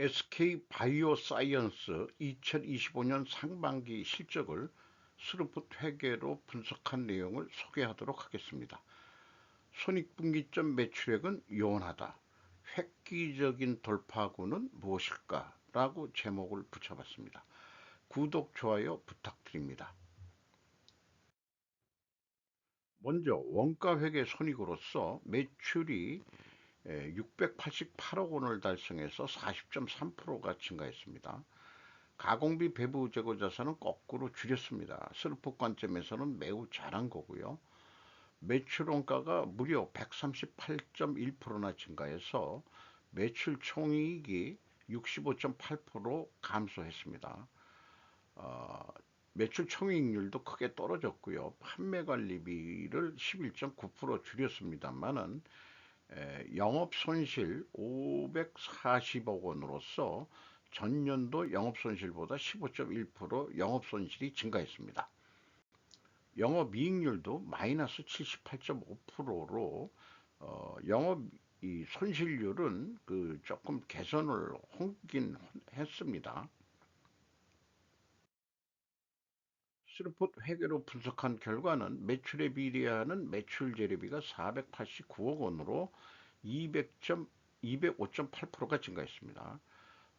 SK 바이오사이언스 2025년 상반기 실적을 스루풋 회계로 분석한 내용을 소개하도록 하겠습니다. 손익분기점 매출액은 요원하다. 획기적인 돌파구는 무엇일까? 라고 제목을 붙여봤습니다. 구독, 좋아요 부탁드립니다. 먼저 원가회계 손익으로서 매출이 688억 원을 달성해서 40.3%가 증가했습니다. 가공비 배부 재고 자산은 거꾸로 줄였습니다. 슬프 관점에서는 매우 잘한 거고요. 매출 원가가 무려 138.1%나 증가해서 매출 총이익이 65.8% 감소했습니다. 어, 매출 총이익률도 크게 떨어졌고요. 판매 관리비를 11.9% 줄였습니다만은 영업 손실 540억 원으로서 전년도 영업 손실보다 15.1% 영업 손실이 증가했습니다. 영업 이익률도 마이너스 78.5%로 어, 영업 이 손실률은 그 조금 개선을 홍긴 했습니다. 스루풋 회계로 분석한 결과는 매출에 비례하는 매출 재료비가 489억 원으로 200.205.8%가 증가했습니다.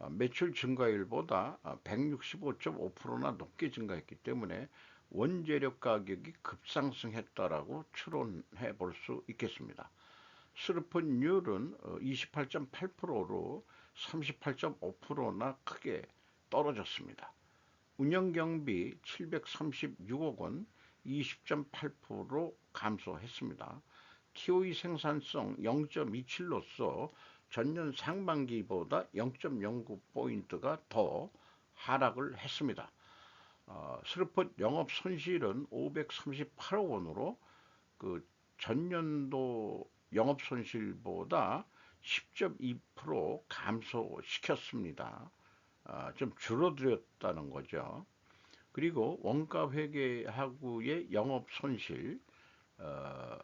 어, 매출 증가율보다 165.5%나 높게 증가했기 때문에 원재료 가격이 급상승했다라고 추론해 볼 수 있겠습니다. 스루풋율은 28.8%로 38.5%나 크게 떨어졌습니다. 운영경비 736억 원 20.8% 감소했습니다. TOE 생산성 0.27로서 전년 상반기보다 0.09포인트가 더 하락을 했습니다. 어, 스루풋 영업 손실은 538억 원으로 그 전년도 영업 손실보다 10.2% 감소시켰습니다. 아, 좀 줄어들었다는 거죠. 그리고 원가 회계하고의 영업 손실 어,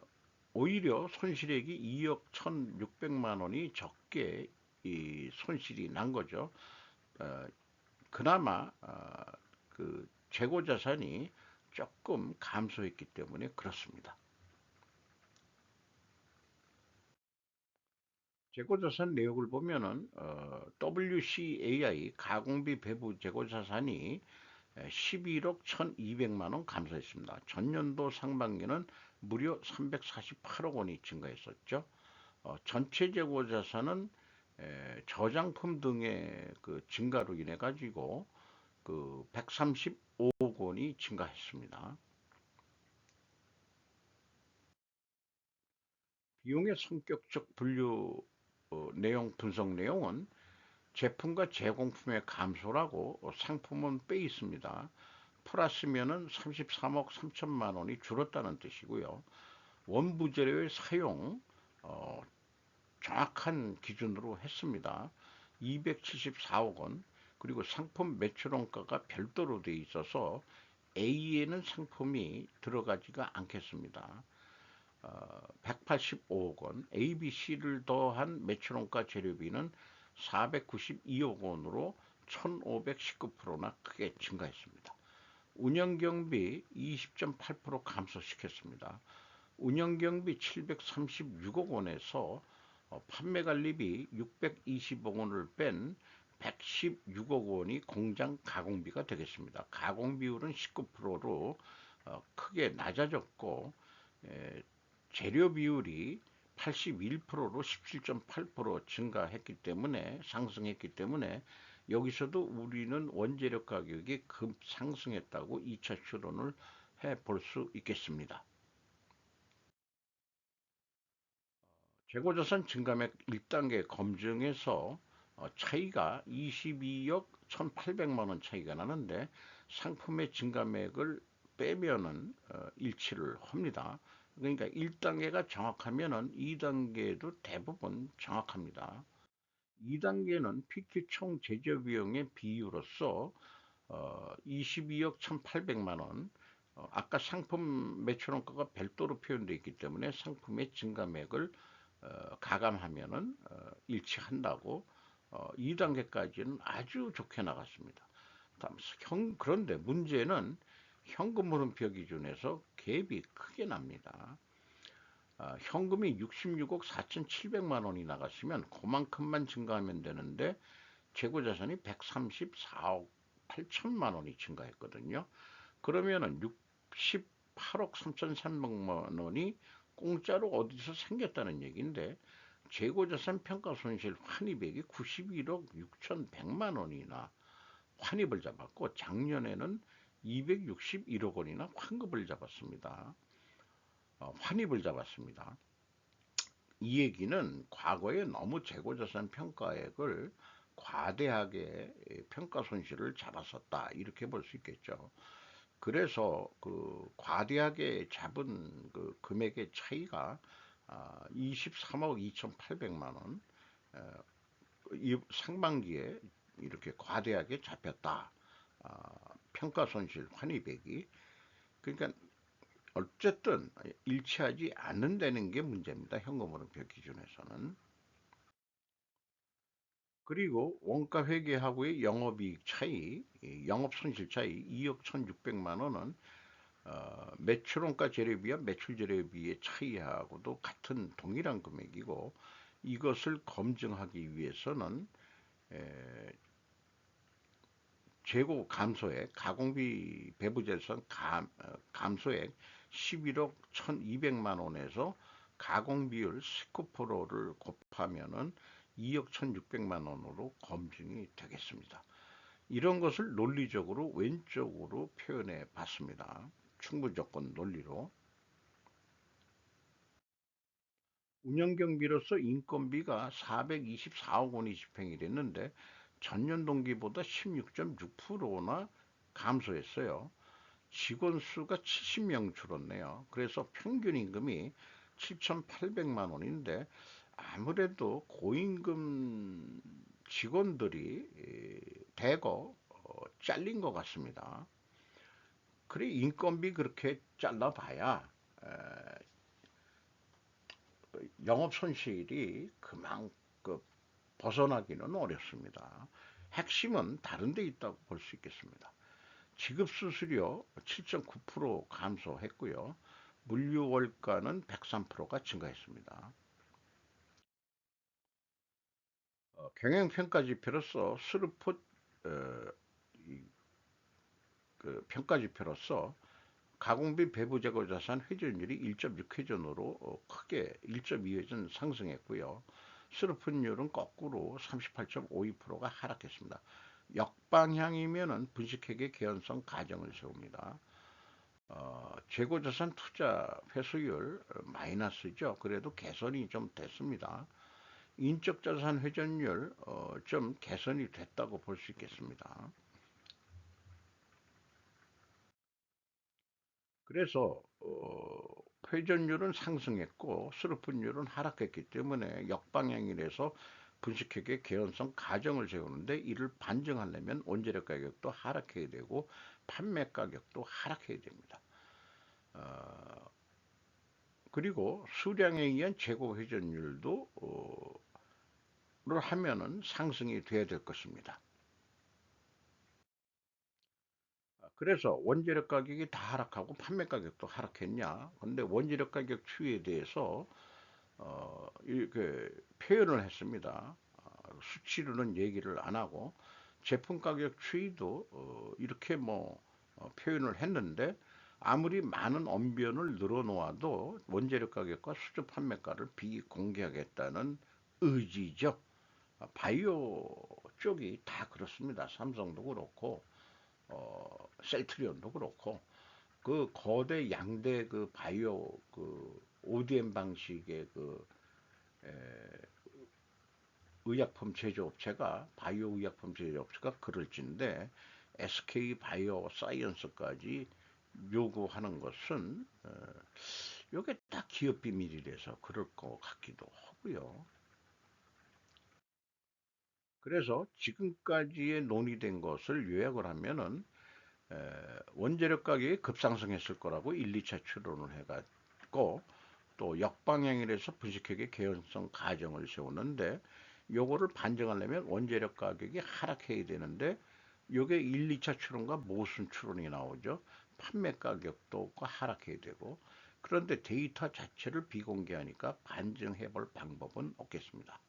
오히려 손실액이 2억 1,600만 원이 적게 이 손실이 난 거죠. 어, 그나마 어, 그 재고 자산이 조금 감소했기 때문에 그렇습니다. 재고자산 내역을 보면은 어, WCAI 가공비 배부 재고자산이 11억 1,200만 원 감소했습니다. 전년도 상반기는 무려 348억 원이 증가했었죠. 어, 전체 재고자산은 에, 저장품 등의 그 증가로 인해 가지고 그 135억 원이 증가했습니다. 비용의 성격적 분류 어, 내용 분석 내용은 제품과 제공품의 감소라고 상품은 빼 있습니다. 플러스면은 33억 3천만 원이 줄었다는 뜻이고요. 원부 재료의 사용 어, 정확한 기준으로 했습니다. 274억 원 그리고 상품 매출 원가가 별도로 돼 있어서 A에는 상품이 들어가지가 않겠습니다. 185억 원, ABC를 더한 매출원가 재료비는 492억 원으로 1519%나 크게 증가했습니다. 운영경비 20.8% 감소시켰습니다. 운영경비 736억 원에서 어, 판매관리비 620억 원을 뺀 116억 원이 공장 가공비가 되겠습니다. 가공비율은 19%로 어, 크게 낮아졌고 재료 비율이 81%로 17.8% 증가했기 때문에 상승했기 때문에 여기서도 우리는 원재료 가격이 급 상승했다고 2차 추론을 해 볼 수 있겠습니다. 재고자산 증감액 1단계 검증에서 어, 차이가 22억 1,800만 원 차이가 나는데 상품의 증감액을 빼면은 어, 일치를 합니다. 그러니까 1단계가 정확하면은 2단계도 대부분 정확합니다. 2단계는 PQ 총 제조 비용의 비율로서 어, 22억 1,800만 원. 어, 아까 상품 매출원가가 별도로 표현되어 있기 때문에 상품의 증감액을 어, 가감하면은 어, 일치한다고 어, 2단계까지는 아주 좋게 나갔습니다. 형, 그런데 문제는 현금 물음표 기준에서 갭이 크게 납니다. 아, 현금이 66억 4,700만 원이 나갔으면 그만큼만 증가하면 되는데 재고 자산이 134억 8천만 원이 증가했거든요. 그러면은 68억 3,300만 원이 공짜로 어디서 생겼다는 얘기인데 재고 자산 평가 손실 환입액이 91억 6,100만 원이나 환입을 잡았고 작년에는 261억 원이나 환급을 잡았습니다. 어, 환입을 잡았습니다. 이 얘기는 과거에 너무 재고자산 평가액을 과대하게 평가 손실을 잡았었다 이렇게 볼 수 있겠죠. 그래서 그 과대하게 잡은 그 금액의 차이가 23억 아, 2,800만 원 상반기에 이렇게 과대하게 잡혔다. 아, 평가 손실 환입액이 그러니까 어쨌든 일치하지 않는다는 게 문제입니다. 현금흐름표 기준에서는. 그리고 원가 회계하고의 영업이익 차이, 영업손실 차이 2억 1,600만 원은 어, 매출원가 재료비와 매출 재료비의 차이하고도 같은 동일한 금액이고 이것을 검증하기 위해서는 에, 재고 감소액, 가공비 배부재산 감, 어, 감소액 11억 1200만 원에서 가공비율 19%를 곱하면은 2억 1600만 원으로 검증이 되겠습니다. 이런 것을 논리적으로 왼쪽으로 표현해 봤습니다. 충분 조건 논리로. 운영경비로서 인건비가 424억 원이 집행이 됐는데 전년 동기보다 16.6%나 감소했어요. 직원 수가 70명 줄었네요. 그래서 평균 임금이 7,800만 원인데 아무래도 고임금 직원들이 대거 어, 잘린 것 같습니다. 그래 인건비 그렇게 잘라봐야 영업 손실이 그만큼 벗어나기는 어렵습니다. 핵심은 다른 데 있다고 볼 수 있겠습니다. 지급 수수료 7.9% 감소했고요. 물류 월가는 103%가 증가했습니다. 어, 경영평가 지표로서 스루풋 어, 그 평가 지표로서 가공비 배부 재고 자산 회전율이 1.6회전으로 어, 크게 1.2회전 상승했고요. 스루풋율은 거꾸로 38.52%가 하락했습니다. 역방향이면은 분식회계 개연성 가정을 세웁니다. 어, 재고자산 투자 회수율 마이너스죠. 그래도 개선이 좀 됐습니다. 인적자산 회전율 어, 좀 개선이 됐다고 볼 수 있겠습니다. 그래서 어, 회전율은 상승했고 수르푼율은 하락했기 때문에 역방향이라서 분식회계 개연성 가정을 세우는데 이를 반증하려면 원재료 가격도 하락해야 되고 판매 가격도 하락해야 됩니다. 어, 그리고 수량에 의한 재고 회전율도 어, 를 하면은 상승이 돼야 될 것입니다. 그래서 원재료 가격이 다 하락하고 판매 가격도 하락했냐? 근데 원재료 가격 추이에 대해서 어, 이렇게 표현을 했습니다. 어, 수치로는 얘기를 안 하고 제품 가격 추이도 어, 이렇게 뭐 어, 표현을 했는데 아무리 많은 언변을 늘어놓아도 원재료 가격과 수주 판매가를 비공개하겠다는 의지죠. 아, 바이오 쪽이 다 그렇습니다. 삼성도 그렇고 어, 셀트리온도 그렇고 그 거대 양대 그 바이오 그 ODM 방식의 그 에, 의약품 제조업체가 바이오 의약품 제조업체가 그럴진데 SK 바이오 사이언스까지 요구하는 것은 어, 이게 딱 기업 비밀이라서 그럴 것 같기도 하고요. 그래서 지금까지의 논의된 것을 요약을 하면은 원재료 가격이 급상승했을 거라고 1, 2차 추론을 해갔고 또 역방향이라서 분식회계 개연성 가정을 세우는데 요거를 반증하려면 원재료 가격이 하락해야 되는데 요게 1, 2차 추론과 모순 추론이 나오죠. 판매 가격도 하락해야 되고 그런데 데이터 자체를 비공개하니까 반증해 볼 방법은 없겠습니다.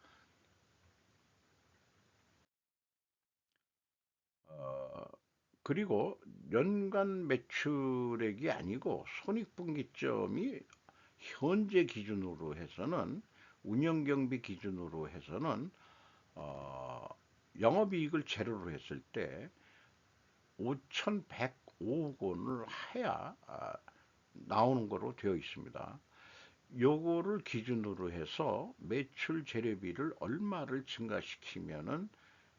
어, 그리고 연간 매출액이 아니고 손익분기점이 현재 기준으로 해서는 운영경비 기준으로 해서는 어, 영업이익을 제로로 했을 때 5,105억 원을 해야 아, 나오는 거로 되어 있습니다. 요거를 기준으로 해서 매출 재료비를 얼마를 증가시키면은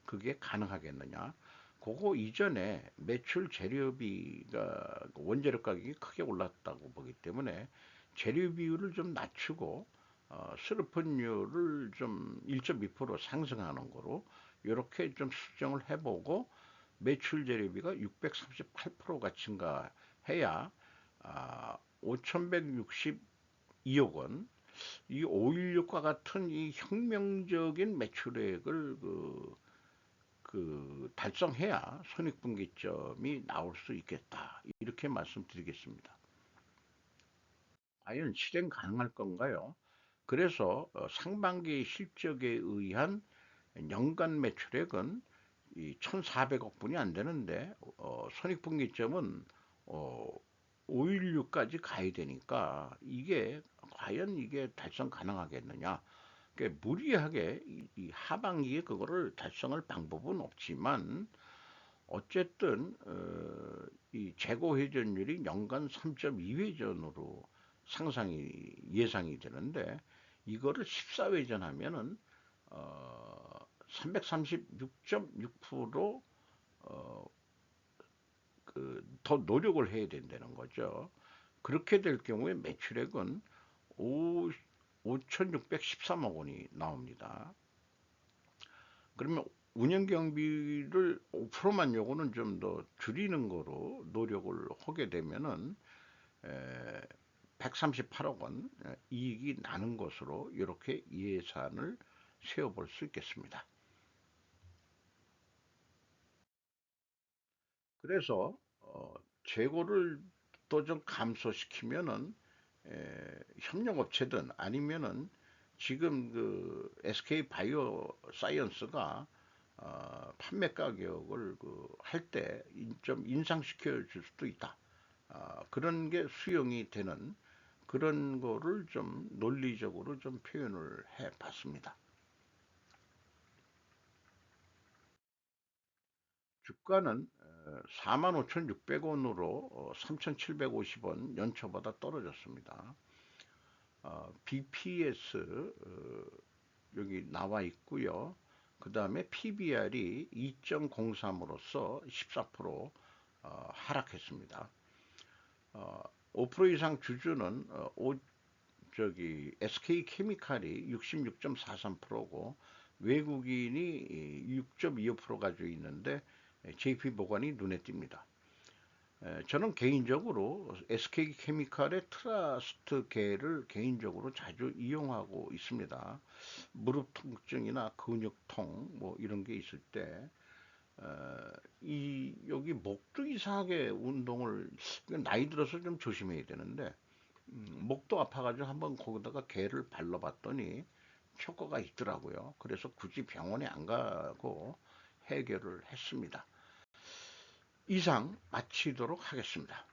그게 가능하겠느냐. 그거 이전에 매출 재료비가 원재료 가격이 크게 올랐다고 보기 때문에 재료 비율을 좀 낮추고 어, 수르폰율을 좀 1.2% 상승하는 거로 이렇게 좀 수정을 해보고 매출 재료비가 638%가 증가해야 아, 5,162억 원, 이 516과 같은 이 혁명적인 매출액을 그, 그 달성해야 손익분기점이 나올 수 있겠다. 이렇게 말씀드리겠습니다. 과연 실행 가능할 건가요? 그래서 어, 상반기 실적에 의한 연간 매출액은 1,400억 분이 안 되는데 어, 손익분기점은 어, 516까지 가야 되니까 이게 과연 이게 달성 가능하겠느냐? 무리하게 이, 이 하반기에 그거를 달성할 방법은 없지만 어쨌든 어, 이 재고 회전율이 연간 3.2회전으로 상상이 예상이 되는데 이거를 14회전 하면은 어, 336.6% 어, 노력을 해야 된다는 거죠. 그렇게 될 경우에 매출액은 5, 5,613억 원이 나옵니다. 그러면 운영 경비를 5%만 요거는 좀 더 줄이는 거로 노력을 하게 되면은 에, 138억 원 이익이 나는 것으로 이렇게 예산을 세워볼 수 있겠습니다. 그래서 어, 재고를 또 좀 감소시키면은 에, 협력업체든 아니면은 지금 그 SK 바이오 사이언스가 어, 판매 가격을 그 할 때 좀 인상시켜 줄 수도 있다. 어, 그런 게 수용이 되는 그런 거를 좀 논리적으로 좀 표현을 해 봤습니다. 주가는 45,600원으로 3,750원 연초보다 떨어졌습니다. 어, BPS 어, 여기 나와 있고요. 그 다음에 PBR이 2.03으로서 14% 어, 하락했습니다. 어, 5% 이상 주주는 어, 오, 저기 SK 케미칼이 66.43%고 외국인이 6.25% 가지고 있는데 JP 보관이 눈에 띕니다. 저는 개인적으로 SK 케미칼의 트러스트 계를 개인적으로 자주 이용하고 있습니다. 무릎 통증이나 근육통 뭐 이런 게 있을 때 어, 이 여기 목도 이상하게 운동을 나이 들어서 좀 조심해야 되는데 음, 목도 아파가지고 한번 거기다가 개를 발라봤더니 효과가 있더라고요. 그래서 굳이 병원에 안 가고 해결을 했습니다. 이상 마치도록 하겠습니다.